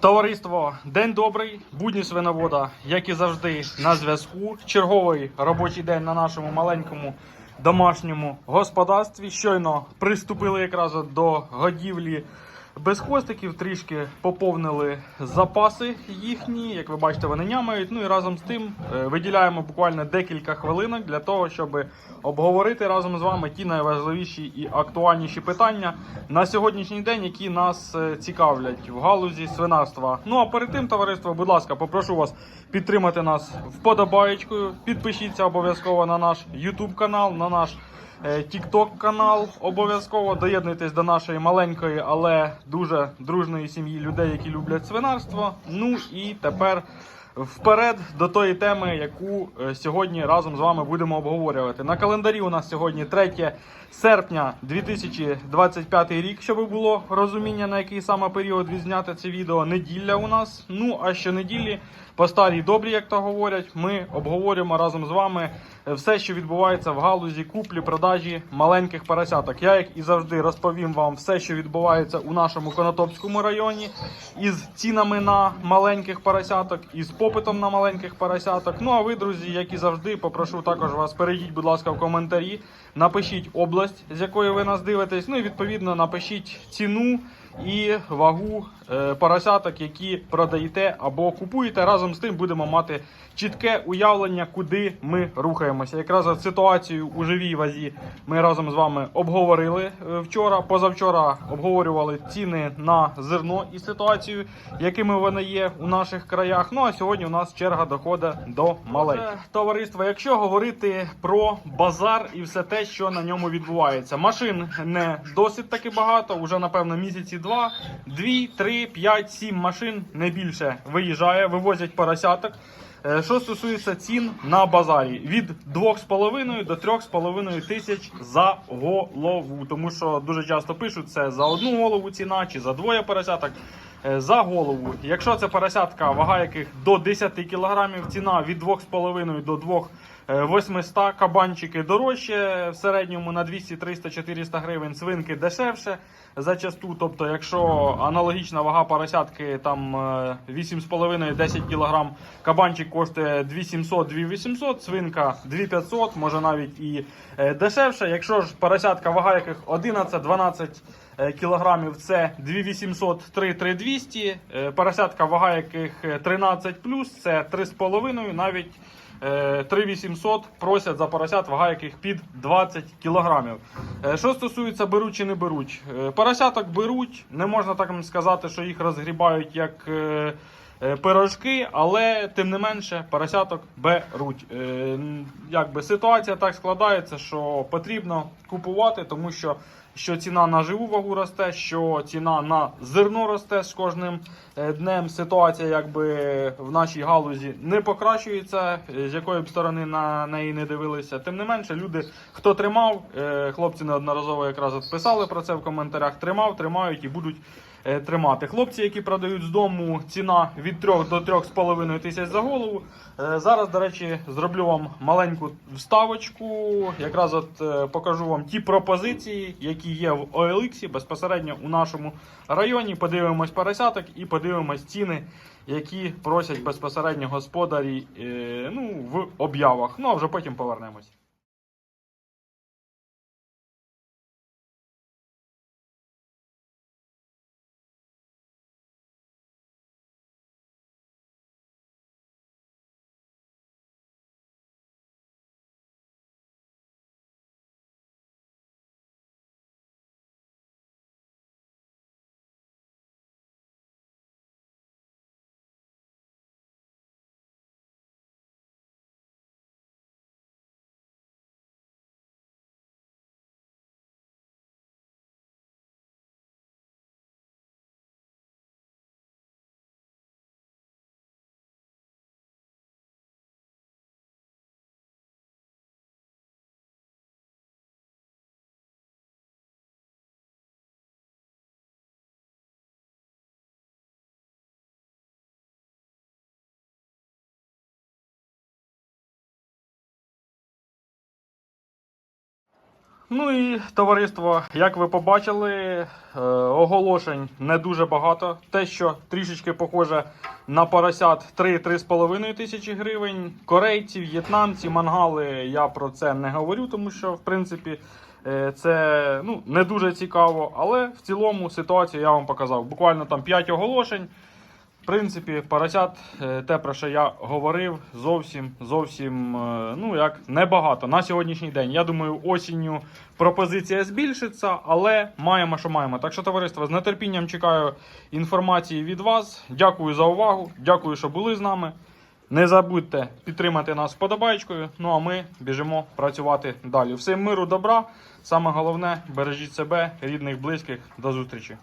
Товариство, день добрий, будні свиновода, як і завжди, на зв'язку. Черговий робочий день на нашому маленькому домашньому господарстві. Щойно приступили якраз до годівлі без хвостиків, трішки поповнили запаси їхні. Як ви бачите, вони нямають. Ну і разом з тим е, виділяємо буквально декілька хвилинок для того, щоб обговорити разом з вами ті найважливіші і актуальніші питання на сьогоднішній день, які нас е, цікавлять в галузі свинарства. Ну а перед тим, товариство, будь ласка, попрошу вас підтримати нас вподобаєчкою. Підпишіться обов'язково на наш YouTube канал, на наш TikTok канал. Обов'язково доєднуйтесь до нашої маленької, але дуже дружної сім'ї людей, які люблять свинарство. Ну і тепер. Вперед до тої теми, яку е, сьогодні разом з вами будемо обговорювати. На календарі у нас сьогодні 3 серпня 2025 рік, щоб було розуміння, на який саме період відзняти це відео. Неділя у нас. Ну а щонеділі, по старій добрі, як то говорять, ми обговорюємо разом з вами е, все, що відбувається в галузі куплі, продажі маленьких поросяток. Я, як і завжди, розповім вам все, що відбувається у нашому Конотопському районі, із цінами на маленьких поросяток, із попитом на маленьких поросяток. Ну а ви, друзі, як і завжди, попрошу також вас перейдіть, будь ласка, в коментарі. Напишіть область, з якої ви нас дивитесь. Ну і відповідно напишіть ціну і вагу е, поросяток, які продаєте або купуєте. Разом з тим будемо мати чітке уявлення, куди ми рухаємося. Якраз ситуацію у живій вазі ми разом з вами обговорили е, вчора. Позавчора обговорювали ціни на зерно і ситуацію, якими вони є у наших краях. Ну а сьогодні у нас черга доходить до малечі. Товариство, якщо говорити про базар і все те, що на ньому відбувається, машин не досить таки багато. Уже напевно місяці два, дві, три, п'ять, сім машин не більше виїжджає, вивозять поросяток. Е, Що стосується цін на базарі, від 2,5 до 3,5 тисяч за голову. Тому що дуже часто пишуть це за одну голову ціна чи за двоє поросяток. Е, За голову. Якщо це поросятка, вага яких до 10 кг, ціна від 2,5 до 2 800 кабанчики дорожче в середньому на 200, 300, 400 гривень, свинки дешевше зачасту. Тобто, якщо аналогічна вага поросятки там е, 8,5-10 кг, кабанчик коштує 2700, 2800, свинка 2500, може навіть і е, дешевше. Якщо ж поросятка вага яких 11-12 е, кілограмів, це 2800, 3 3200, е, поросятка вага яких е, 13 плюс, це 3,5, навіть Е, 3800 просять за поросят, вага яких під 20 кілограмів. Е, Що стосується беруть чи не беруть, Е, поросяток беруть, не можна так сказати, що їх розгрібають як е, е, пирожки, але тим не менше поросяток беруть. Е, Якби ситуація так складається, що потрібно купувати, тому що. Що ціна на живу вагу росте, що ціна на зерно росте з кожним е, днем. Ситуація якби в нашій галузі не покращується, е, з якої б сторони на неї не дивилися. Тим не менше, люди, хто тримав, е, хлопці неодноразово якраз писали про це в коментарях. Тримав, тримають і будуть тримати. Хлопці, які продають з дому, ціна від 3 до 3,5 тисяч за голову. Е, Зараз, до речі, зроблю вам маленьку вставочку. Якраз от е, покажу вам ті пропозиції, які є в OLX безпосередньо у нашому районі. Подивимось поросяток і подивимось ціни, які просять безпосередньо господарі е, ну, в об'явах. Ну а вже потім повернемось. Ну і товариство, як ви побачили, е, оголошень не дуже багато. Те, що трішечки похоже на поросят 3-3,5 тисячі гривень. Корейці, в'єтнамці, мангали. Я про це не говорю, тому що в принципі е, це ну, не дуже цікаво. Але в цілому ситуацію я вам показав. Буквально там 5 оголошень. Принципі, поросят, е, те, про що я говорив, зовсім зовсім е, ну як небагато на сьогоднішній день. Я думаю, осінню пропозиція збільшиться, але маємо, що маємо. Так що, товариство, з нетерпінням чекаю інформації від вас. Дякую за увагу. Дякую, що були з нами. Не забудьте підтримати нас вподобайкою. Ну а ми біжимо працювати далі. Всім миру, добра. Саме головне, бережіть себе, рідних, близьких. До зустрічі.